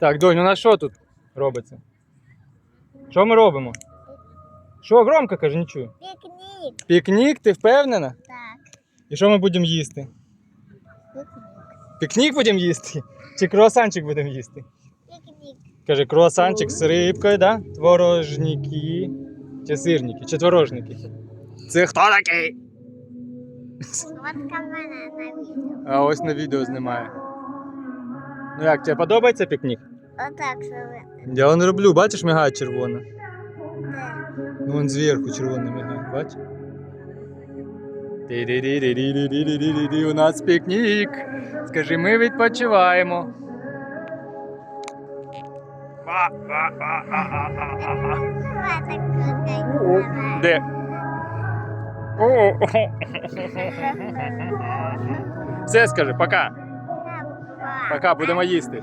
Так, донь, у нас що тут робиться? Що ми робимо? Що громко каже, не чую. Пікнік. Пікнік, ти впевнена? Так. І що ми будемо їсти? Пікнік. Пікнік будемо їсти? Чи круасанчик будемо їсти? Пікнік. Каже, круасанчик з рибкою, да? Творожники. Чи сирники, чи творожники. Це хто такий? На відео. А ось на відео знімає. Ну як, тебе подобається пікнік? Отак себе. Я он роблю, бачиш, мигає червоно. Ну вон зверху червоно мигає, бачиш? У нас пікнік. Скажи, ми відпочиваємо. Де? Все скажи, пока. Пока, будемо їсти.